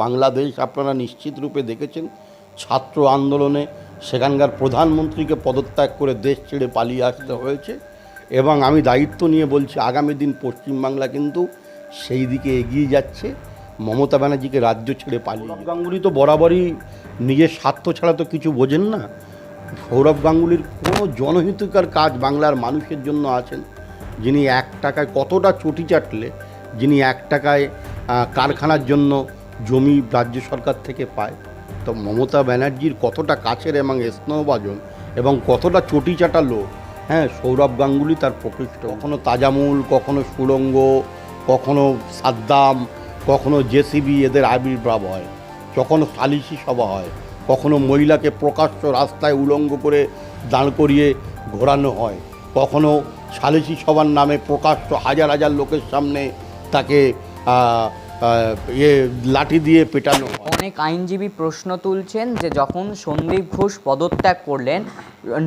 বাংলাদেশ আপনারা নিশ্চিত রূপে দেখেছেন, ছাত্র আন্দোলনে সেখানকার প্রধানমন্ত্রীকে পদত্যাগ করে দেশ ছেড়ে পালিয়ে আসতে হয়েছে এবং আমি দায়িত্ব নিয়ে বলছি, আগামী দিন পশ্চিমবাংলা কিন্তু সেই দিকে এগিয়ে যাচ্ছে, মমতা ব্যানার্জিকে রাজ্য ছেড়ে পালিয়ে গাঙ্গুলি তো বরাবরই নিজের স্বার্থ ছাড়া তো কিছু বোঝেন না। সৌরভ গাঙ্গুলির কোনো জনহিতকর কাজ বাংলার মানুষের জন্য আছেন, যিনি এক টাকায় কতটা চটি চাটলে, যিনি এক টাকায় কারখানার জন্য জমি রাজ্য সরকার থেকে পায়। তো মমতা ব্যানার্জির কতটা কাছের এবং স্নেহভাজন এবং কতটা চটি চাটা লোক হ্যাঁ সৌরভ গাঙ্গুলি তার প্রকৃষ্ট। কখনো তাজামুল, কখনো সুড়ঙ্গ, কখনো সাদ্দাম, কখনো জেসিবি, এদের আবির্ভাব হয়। কখনো সালিশি সভা হয়, কখনো মহিলাকে প্রকাশ্য রাস্তায় উলঙ্গ করে দাঁড় করিয়ে ঘোরানো হয়। কখনো সালিশি সভার নামে প্রকাশ্য হাজার হাজার লোকের সামনে তাকে ইয়ে লাঠি দিয়ে পেটানো অনেক আইনজীবী প্রশ্ন তুলছেন যে যখন সন্দীপ ঘোষ পদত্যাগ করলেন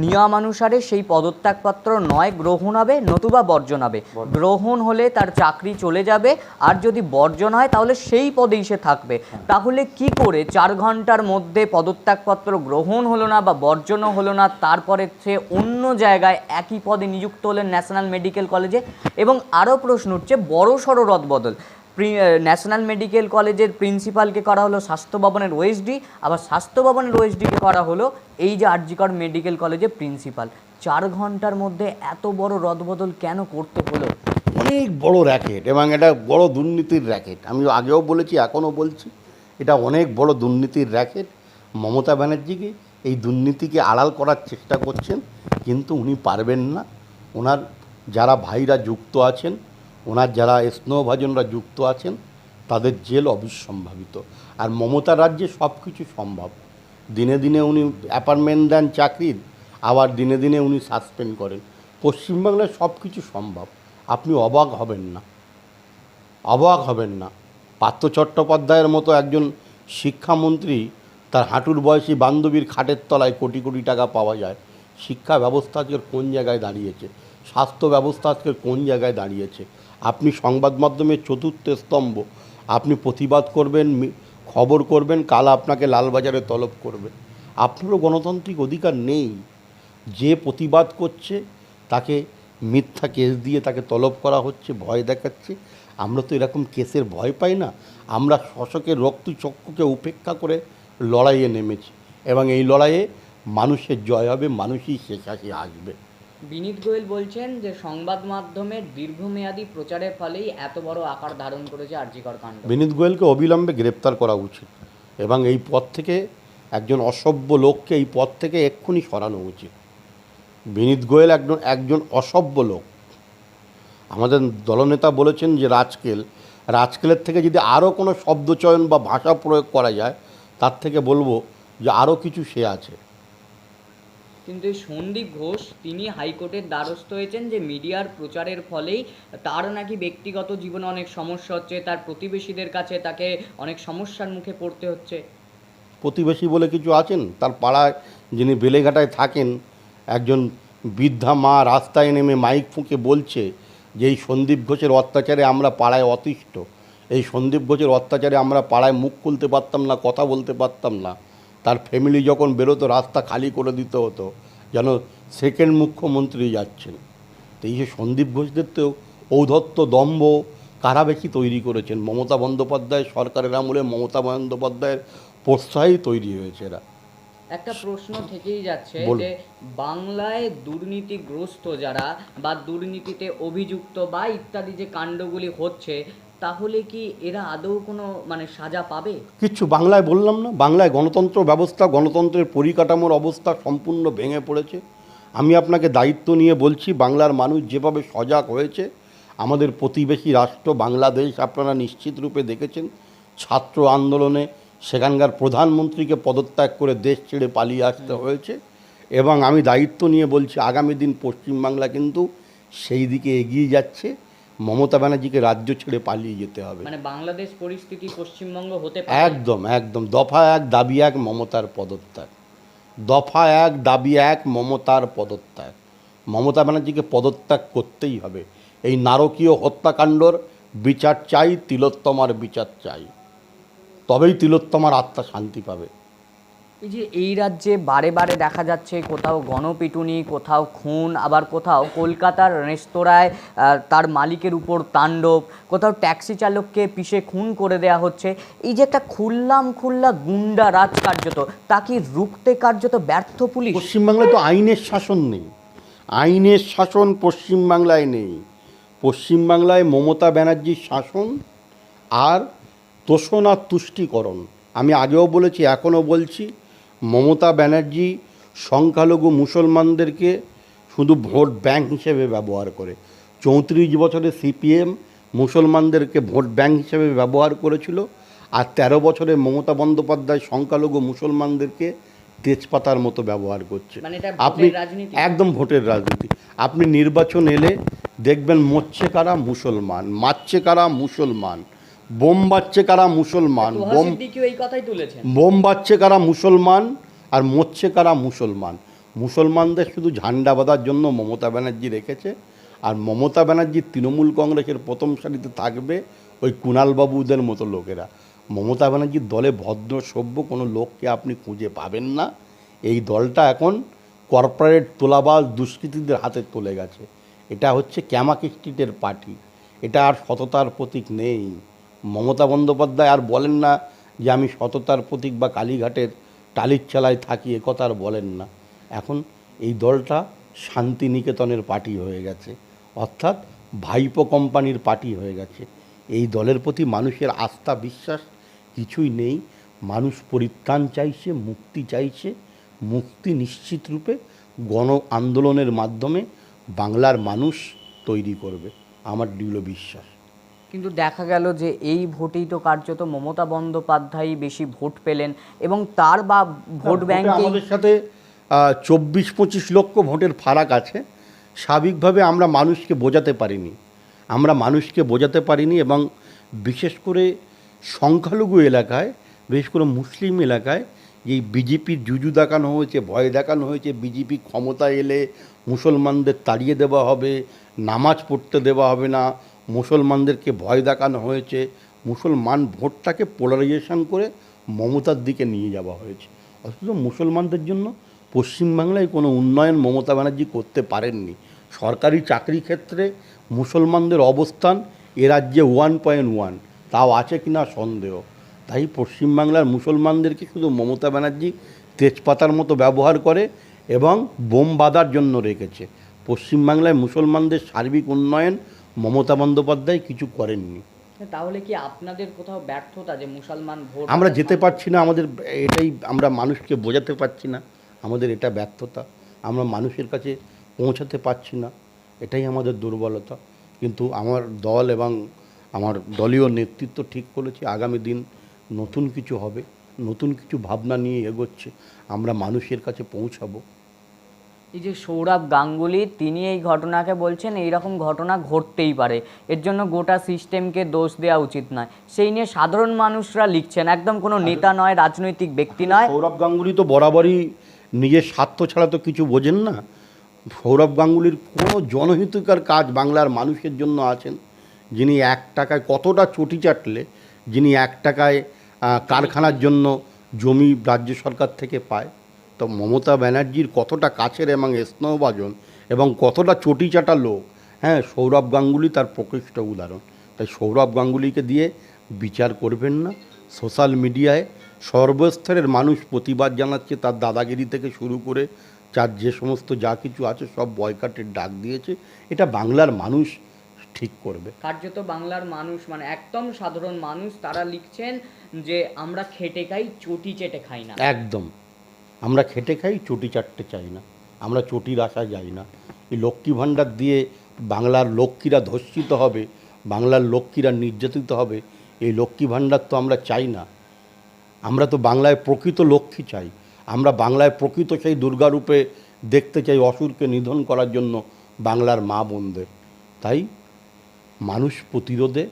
নিয়মানুসারে সেই পদত্যাগপত্র নয় গ্রহণ হবে নতুবা বর্জন হবে। গ্রহণ হলে তার চাকরি চলে যাবে আর যদি বর্জন হয় তাহলে সেই পদেই সে থাকবে। তাহলে কি করে চার ঘণ্টার মধ্যে পদত্যাগপত্র গ্রহণ হলো না বা বর্জনও হলো না তারপরে সে অন্য জায়গায় একই পদে নিযুক্ত হলেন ন্যাশনাল মেডিকেল কলেজে? এবং আরও প্রশ্ন উঠছে বড় সড়ো রদবদল। ন্যাশনাল মেডিকেল কলেজের প্রিন্সিপালকে করা হলো স্বাস্থ্য ভবনের ওএসডি, আবার স্বাস্থ্য ভবনের ওএসডিকে করা হলো এই যে আরজিকর মেডিকেল কলেজের প্রিন্সিপাল। চার ঘণ্টার মধ্যে এত বড় রদবদল কেন করতে হলো? অনেক বড় র্যাকেট এবং এটা বড় দুর্নীতির র্যাকেট। আমি আগেও বলেছি, এখনও বলছি, এটা অনেক বড় দুর্নীতির র্যাকেট। মমতা ব্যানার্জিকে এই দুর্নীতিকে আড়াল করার চেষ্টা করছেন, কিন্তু উনি পারবেন না। ওনার যারা ভাইরা যুক্ত আছেন ওনার যারা স্নেহভাজনরা যুক্ত আছেন, তাদের জেল অবিসম্ভাবিত। আর মমতা রাজ্যে সব কিছু সম্ভব। দিনে দিনে উনি অ্যাপার্টমেন্ট দেন চাকরির, আবার দিনে দিনে উনি সাসপেন্ড করেন। পশ্চিমবাংলায় সব কিছু সম্ভব। আপনি অবাক হবেন না। অবাক হবেন না। পার্থ চট্টোপাধ্যায়ের মতো একজন শিক্ষামন্ত্রী, তার হাঁটুর বয়সী বান্ধবীর খাটের তলায় কোটি কোটি টাকা পাওয়া যায়। শিক্ষা ব্যবস্থা আজকের কোন জায়গায় দাঁড়িয়েছে? স্বাস্থ্য ব্যবস্থা আজকের কোন জায়গায় দাঁড়িয়েছে? আপনি সংবাদ মাধ্যমের চতুর্থ স্তম্ভ, আপনি প্রতিবাদ করবেন খবর করবেন, কাল আপনাকে লালবাজারে তলব করবে। আপনারও গণতান্ত্রিক অধিকার নেই। যে প্রতিবাদ করছে, তাকে মিথ্যা কেস দিয়ে তাকে তলব করা হচ্ছে, ভয় দেখাচ্ছে। আমরা তো এরকম কেসের ভয় পাই না। আমরা শশকের রক্তচক্ষুকে উপেক্ষা করে লড়াইয়ে নেমেছি। এবং এই লড়াইয়ে মানুষের জয় হবে, মানুষই শেষাশি আসবে বিনীত গোয়েল বলছেন যে সংবাদ মাধ্যমের দীর্ঘমেয়াদী প্রচারের ফলেই এত বড় আকার ধারণ করেছে আরজিকর কাণ্ড। বিনীত গোয়েলকে অবিলম্বে গ্রেপ্তার করা উচিত এবং এই পদ থেকে একজন অসভ্য লোককে এই পদ থেকে এক্ষুনি সরানো উচিত। বিনীত গোয়েল একজন একজন অসভ্য লোক। আমাদের দলনেতা বলেছেন যে রাজকেল, রাজকেলের থেকে যদি আরও কোনো শব্দচয়ন বা ভাষা প্রয়োগ করা যায়, তার থেকে বলব যে আরও কিছু সে আছে। কিন্তু সন্দীপ ঘোষ, তিনি হাইকোর্টের দ্বারস্থ হয়েছেন যে মিডিয়ার প্রচারের ফলেই তার নাকি ব্যক্তিগত জীবনে অনেক সমস্যা হচ্ছে, তার প্রতিবেশীদের কাছে তাকে অনেক সমস্যার মুখে পড়তে হচ্ছে। প্রতিবেশী বলে কিছু আছেন? তার পাড়ায় যিনি বেলেঘাটায় থাকেন, একজন বৃদ্ধা মা রাস্তায় নেমে মাইক ফুঁকে বলছে যে এই সন্দীপ ঘোষের অত্যাচারে আমরা পাড়ায় অতিষ্ঠ। এই সন্দীপ ঘোষের অত্যাচারে আমরা পাড়ায় মুখ খুলতে পারতাম না, কথা বলতে পারতাম না। তার ফ্যামিলি যখন বেরোতো রাস্তা খালি করে দিতে হতো যেন সেকেন্ড মুখ্যমন্ত্রী যাচ্ছেন। তো এই যে সন্দীপ ঘোষদের তো ঔদ্ধত্য দম্ভ কারা বেশি তৈরি করেছেন। মমতা বন্দ্যোপাধ্যায় সরকারের আমলে মমতা বন্দ্যোপাধ্যায়ের প্রশ্রয়ই তৈরি হয়েছে এরা। একটা প্রশ্ন থেকেই যাচ্ছে। যে বাংলায় দুর্নীতিগ্রস্ত যারা বা দুর্নীতিতে অভিযুক্ত বা ইত্যাদি যে কাণ্ডগুলি হচ্ছে তাহলে কি এরা আদৌ কোনো মানে সাজা পাবে? কিচ্ছু বাংলায় বললাম না। বাংলায় গণতন্ত্র ব্যবস্থা গণতন্ত্রের পরিকাঠামোর অবস্থা সম্পূর্ণ ভেঙে পড়েছে। আমি আপনাকে দায়িত্ব নিয়ে বলছি বাংলার মানুষ যেভাবে সজাগ হয়েছে আমাদের প্রতিবেশী রাষ্ট্র বাংলাদেশ আপনারা নিশ্চিত রূপে দেখেছেন ছাত্র আন্দোলনে সেখানকার প্রধানমন্ত্রীকে পদত্যাগ করে দেশ ছেড়ে পালিয়ে আসতে হয়েছে এবং আমি দায়িত্ব নিয়ে বলছি আগামী দিন পশ্চিমবাংলা কিন্তু সেই দিকে এগিয়ে যাচ্ছে। মমতা ব্যানার্জিকে রাজ্য ছেড়ে পালিয়ে যেতে হবে। মানে বাংলাদেশ পরিস্থিতি পশ্চিমবঙ্গ হতে একদম একদম। দফা এক দাবি এক মমতার পদত্যাগ। দফা এক দাবি এক মমতার পদত্যাগ। মমতা ব্যানার্জিকে পদত্যাগ করতেই হবে। এই নারকীয় হত্যাকাণ্ডর বিচার চাই তিলোত্তমার বিচার চাই। তবেই তিলোত্তমার আত্মা শান্তি পাবে। এই যে এই রাজ্যে বারে বারে দেখা যাচ্ছে কোথাও গণপিটুনি, কোথাও খুন, আবার কোথাও কলকাতার রেস্তোরাঁয় তার মালিকের উপর তাণ্ডব, কোথাও ট্যাক্সি চালককে পিষে খুন করে দেয়া হচ্ছে। এই যে একটা খুললাম খুল্লা গুন্ডা রাজ কার্যত, তা কি রুখতে কার্যত ব্যর্থ পুলিশ? পশ্চিমবাংলায় তো আইনের শাসন নেই। আইনের শাসন পশ্চিমবাংলায় নেই। পশ্চিমবাংলায় মমতা ব্যানার্জির শাসন আর তোষণ আর তুষ্টিকরণ। আমি আগেও বলেছি, এখনও বলছি মমতা ব্যানার্জি সংখ্যালঘু মুসলমানদেরকে শুধু ভোট ব্যাংক হিসেবে ব্যবহার করে। চৌত্রিশ বছরে সিপিএম মুসলমানদেরকে ভোট ব্যাংক হিসেবে ব্যবহার করেছিল আর তেরো বছরে মমতা বন্দ্যোপাধ্যায় সংখ্যালঘু মুসলমানদেরকে তেজপাতার মতো ব্যবহার করছে। মানে আপনি একদম ভোটের রাজনীতি। আপনি নির্বাচন এলে দেখবেন মরছে কারা মুসলমান মারছে কারা মুসলমান। বোম বাচ্ছে কারা মুসলমান? বোম বোম বাচ্ছে কারা মুসলমান আর মরছে কারা মুসলমান? মুসলমানদের শুধু ঝান্ডা বাঁধার জন্য মমতা ব্যানার্জি রেখেছে আর মমতা ব্যানার্জি তৃণমূল কংগ্রেসের প্রথম সারিতে থাকবে ওই কুণালবাবুদের মতো লোকেরা। মমতা ব্যানার্জির দলে ভদ্র সভ্য কোনো লোককে আপনি খুঁজে পাবেন না। এই দলটা এখন কর্পোরেট তোলাবাজ দুষ্কৃতীদের হাতে চলে গেছে। এটা হচ্ছে ক্যামাকি স্ট্রিটের পার্টি। এটা আর সততার প্রতীক নেই। মমতা বন্দ্যোপাধ্যায় আর বলেন না যে আমি সততার প্রতীক বা কালীঘাটের টালির চালায় থাকি, এ কথা আর বলেন না। এখন এই দলটা শান্তিনিকেতনের পার্টি হয়ে গেছে, অর্থাৎ ভাইপো কোম্পানির পার্টি হয়ে গেছে। এই দলের প্রতি মানুষের আস্থা, বিশ্বাস কিছুই নেই। মানুষ পরিত্রাণ চাইছে, মুক্তি চাইছে, মুক্তি নিশ্চিত রূপে গণ আন্দোলনের মাধ্যমে বাংলার মানুষ তৈরি করবে। আমার দৃঢ় বিশ্বাস। কিন্তু দেখা গেল যে এই ভোটেই তো কার্যত মমতা বন্দ্যোপাধ্যায় বেশি ভোট পেলেন এবং তার বা ভোট ভোটে ব্যাংকে আমাদের সাথে চব্বিশ পঁচিশ লক্ষ ভোটের ফারাক আছে। স্বাভাবিকভাবে আমরা মানুষকে বোঝাতে পারিনি। আমরা মানুষকে বোঝাতে পারিনি এবং বিশেষ করে সংখ্যালঘু এলাকায় বিশেষ করে মুসলিম এলাকায় এই বিজেপির জুজু দেখানো হয়েছে ভয় দেখানো হয়েছে বিজেপি ক্ষমতা এলে মুসলমানদের তাড়িয়ে দেওয়া হবে নামাজ পড়তে দেওয়া হবে না মুসলমানদেরকে ভয় দেখানো হয়েছে, মুসলমান ভোটটাকে পোলারাইজেশন করে মমতার দিকে নিয়ে যাওয়া হয়েছে। অথচ মুসলমানদের জন্য পশ্চিমবাংলায় কোনো উন্নয়ন মমতা ব্যানার্জি করতে পারেননি। সরকারি চাকরি ক্ষেত্রে মুসলমানদের অবস্থান এ রাজ্যে ওয়ান পয়েন্ট ওয়ান তাও আছে কিনা সন্দেহ? তাই পশ্চিমবাংলার মুসলমানদেরকে শুধু মমতা ব্যানার্জি তেজপাতার মতো ব্যবহার করে এবং বোম বাঁধার জন্য রেখেছে। পশ্চিমবাংলায় মুসলমানদের সার্বিক উন্নয়ন মমতা বন্দ্যোপাধ্যায় কিছু করেননি। তাহলে কি আপনাদের কোথাও ব্যর্থতা যে মুসলমান ভোট আমরা যেতে পারছি না আমাদের এটাই আমরা মানুষকে বোঝাতে পারছি না আমাদের এটা ব্যর্থতা। আমরা মানুষের কাছে পৌঁছাতে পারছি না এটাই আমাদের দুর্বলতা। কিন্তু আমার দল এবং আমার দলীয় নেতৃত্ব ঠিক করেছে আগামী দিন নতুন কিছু হবে নতুন কিছু ভাবনা নিয়ে এগোচ্ছে। আমরা মানুষের কাছে পৌঁছাবো। এই যে সৌরভ গাঙ্গুলি তিনি এই ঘটনাকে বলছেন এই রকম ঘটনা ঘটতেই পারে। এর জন্য গোটা সিস্টেমকে দোষ দেওয়া উচিত নয়। সেই নিয়ে সাধারণ মানুষরা লিখছেন একদম কোনো নেতা নয় রাজনৈতিক ব্যক্তি নয়। সৌরভ গাঙ্গুলি তো বরাবরই নিজের স্বার্থ ছাড়া তো কিছু বোঝেন না। সৌরভ গাঙ্গুলির কোনো জনহিতকার কাজ বাংলার মানুষের জন্য আছেন। যিনি এক টাকায় কতটা চটি চাটলে যিনি এক টাকায় কারখানার জন্য জমি রাজ্য সরকার থেকে পায়। তো মমতা ব্যানার্জির কতটা কাছের এবং স্নেহভাজন এবং কতটা চটি চাটা লোক হ্যাঁ সৌরভ গাঙ্গুলি তার প্রকৃষ্ট উদাহরণ। তাই সৌরভ গাঙ্গুলিকে দিয়ে বিচার করবেন না। সোশ্যাল মিডিয়ায় সর্বস্তরের মানুষ প্রতিবাদ জানাচ্ছে তার দাদাগিরি থেকে শুরু করে যার যে সমস্ত যা কিছু আছে সব বয়কাটের ডাক দিয়েছে। এটা বাংলার মানুষ ঠিক করবে। কার্যত বাংলার মানুষ মানে একদম সাধারণ মানুষ তারা লিখছেন যে আমরা খেটে খাই চটি চেটে খাই না। একদম। আমরা খেটে খাই, চটি চাটতে চাই না। আমরা চটির আশায় যাই না। এই লক্ষ্মী ভাণ্ডার দিয়ে বাংলার লক্ষ্মীরা ধর্ষিত হবে, বাংলার লক্ষ্মীরা নির্যাতিত হবে, এই লক্ষ্মী ভাণ্ডার তো আমরা চাই না। আমরা তো বাংলায় প্রকৃত লক্ষ্মী চাই। আমরা বাংলায় প্রকৃত সেই দুর্গারূপে দেখতে চাই অসুরকে নিধন করার জন্য বাংলার মা বোনদের। তাই মানুষ প্রতিরোধে,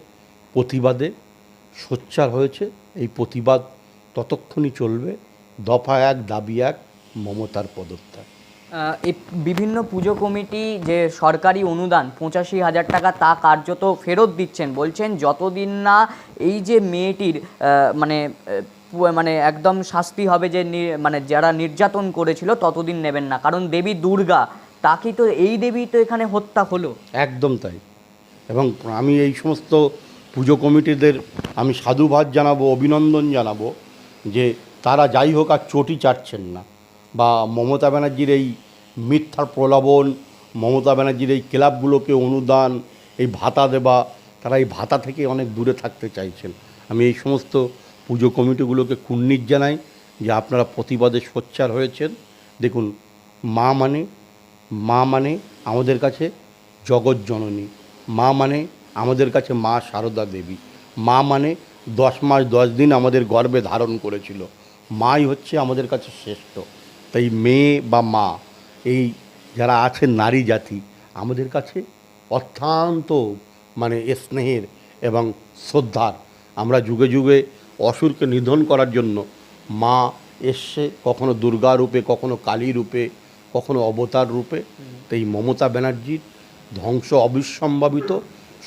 প্রতিবাদে সোচ্চার হয়েছে। এই প্রতিবাদ ততক্ষণই চলবে। দফা এক দাবি এক মমতার পদত্যাগ। এই বিভিন্ন পুজো কমিটি যে সরকারি অনুদান পঁচাশি হাজার টাকা তা কার্যত ফেরত দিচ্ছেন। বলছেন যতদিন না এই যে মেয়েটির মানে মানে একদম শাস্তি হবে যে মানে যারা নির্যাতন করেছিল ততদিন নেবেন না। কারণ দেবী দুর্গা তাকে তো এই দেবী তো এখানে হত্যা হলো। একদম তাই। এবং আমি এই সমস্ত পুজো কমিটিদের আমি সাধুবাদ জানাব অভিনন্দন জানাব যে তারা যাই হোক আর চটি চাটছেন না। বা মমতা ব্যানার্জির এই মিথ্যার প্রলোভন, মমতা ব্যানার্জির এই ক্লাবগুলোকে অনুদান, এই ভাতা দেবা তারা এই ভাতা থেকে অনেক দূরে থাকতে চাইছেন। আমি এই সমস্ত পুজো কমিটিগুলোকে কুন্নিত জানাই যে আপনারা প্রতিবাদে সোচ্চার হয়েছেন। দেখুন, মা মানে মা মানে আমাদের কাছে জগৎ জননী। মা মানে আমাদের কাছে মা শারদা দেবী। মা মানে দশ মাস দশ দিন আমাদের গর্বে ধারণ করেছিল। মাই হচ্ছে আমাদের কাছে শ্রেষ্ঠ। তাই মেয়ে বা মা, এই যারা আছেন নারী জাতি, আমাদের কাছে অত্যন্ত মানে স্নেহের এবং শ্রদ্ধার। আমরা যুগে যুগে অসুরকে নিধন করার জন্য মা এসছে কখনো দুর্গা রূপে, কখনো কালী রূপে, কখনো অবতার রূপে। তো এই মমতা ব্যানার্জির ধ্বংস অবিসম্ভাবিত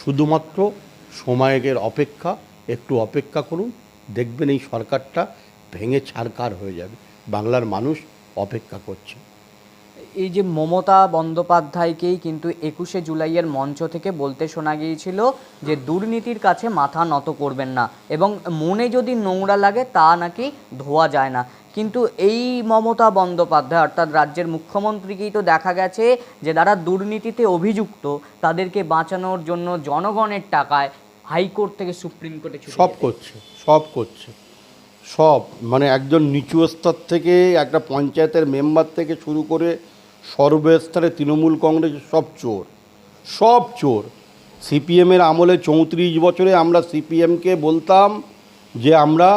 শুধুমাত্র সময়ের অপেক্ষা, একটু অপেক্ষা করুন, দেখবেন এই সরকারটা ভেঙে ছারকার হয়ে যাবে। বাংলার মানুষ অপেক্ষা করছে। এই যে মমতা বন্দ্যোপাধ্যায়কেই কিন্তু একুশে জুলাইয়ের মঞ্চ থেকে বলতে শোনা গিয়েছিল যে দুর্নীতির কাছে মাথা নত করবেন না এবং মনে যদি নোংরা লাগে তা নাকি ধোয়া যায় না। কিন্তু এই মমতা বন্দ্যোপাধ্যায় অর্থাৎ রাজ্যের মুখ্যমন্ত্রীকেই তো দেখা গেছে যে যারা দুর্নীতিতে অভিযুক্ত তাদেরকে বাঁচানোর জন্য জনগণের টাকায় হাইকোর্ট থেকে সুপ্রিম কোর্টে সব করছে সব করছে। সব মানে একজন নিচু স্তর থেকে একটা পঞ্চায়েতের মেম্বার থেকে শুরু করে সর্বস্তরে তৃণমূল কংগ্রেসের সব চোর সব চোর। সিপিএমের আমলে চৌত্রিশ বছরে আমরা সিপিএমকে বলতাম যে আমরা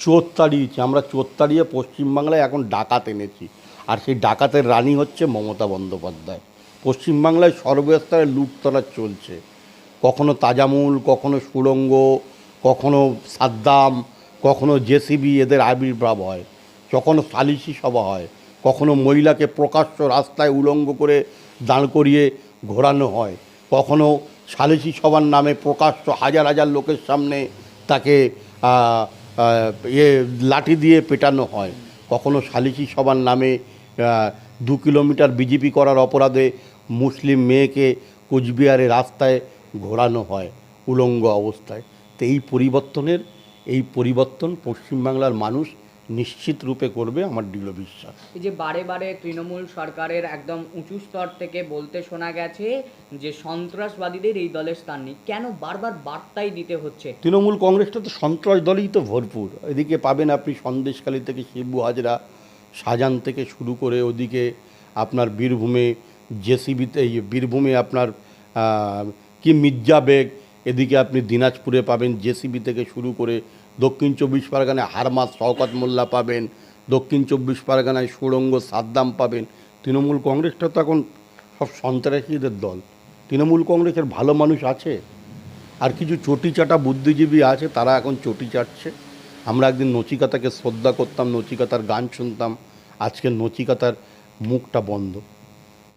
চোর তাড়িয়েছি, আমরা চোর তাড়িয়ে পশ্চিমবাংলায় এখন ডাকাত এনেছি। আর সেই ডাকাতের রানী হচ্ছে মমতা বন্দ্যোপাধ্যায়। পশ্চিমবাংলায় সর্বস্তরে লুটতরাজ চলছে। কখনো তাজামুল, কখনো সুড়ঙ্গ, কখনো সাদ্দাম কখনো জেসিবি এদের আবির্ভাব হয়, কখনো সালিসি সভা হয়, কখনো মহিলাকে প্রকাশ্য রাস্তায় উলঙ্গ করে দাঁড় করিয়ে ঘোরানো হয়, কখনো সালিসি সভার নামে প্রকাশ্য হাজার হাজার লোকের সামনে তাকে ইয়ে লাঠি দিয়ে পেটানো হয়, কখনো সালিসি সভার নামে দু কিলোমিটার বিজেপি করার অপরাধে মুসলিম মেয়েকে কোচবিহারে রাস্তায় ঘোরানো হয়, উলঙ্গ অবস্থায়। তো এই পরিবর্তনের এই পরিবর্তন পশ্চিমবাংলার মানুষ নিশ্চিত রূপে করবে আমার দৃঢ় বিশ্বাস। এই যে বারে বারে তৃণমূল সরকারের একদম উঁচু স্তর থেকে বলতে শোনা গেছে যে সন্ত্রাসবাদীদের এই দলের স্থান নেই। কেন বারবার বার্তাই দিতে হচ্ছে? তৃণমূল কংগ্রেসটা তো সন্ত্রাস দলই তো ভরপুর। এদিকে পাবেন আপনি সন্দেশখালী থেকে শিবু হাজরা শাহজান থেকে শুরু করে ওদিকে আপনার বীরভূমে জেসিবিতে বীরভূমে আপনার কি মির্জা বেগ এদিকে আপনি দিনাজপুরে পাবেন জেসিবি থেকে শুরু করে দক্ষিণ চব্বিশ পরগনায় হারমাস, শওকত মোল্লা পাবেন, দক্ষিণ চব্বিশ পরগনায় সুড়ঙ্গ, সাদ্দাম পাবেন। তৃণমূল কংগ্রেসটা তো এখন সব সন্ত্রাসীদের দল। তৃণমূল কংগ্রেসের ভালো মানুষ আছে। আর কিছু চটি চাটা বুদ্ধিজীবী আছে, তারা এখন চটি চাটছে। আমরা একদিন নচিকাতাকে শ্রদ্ধা করতাম, নচিকাতার গান শুনতাম। আজকে নচিকাতার মুখটা বন্ধ।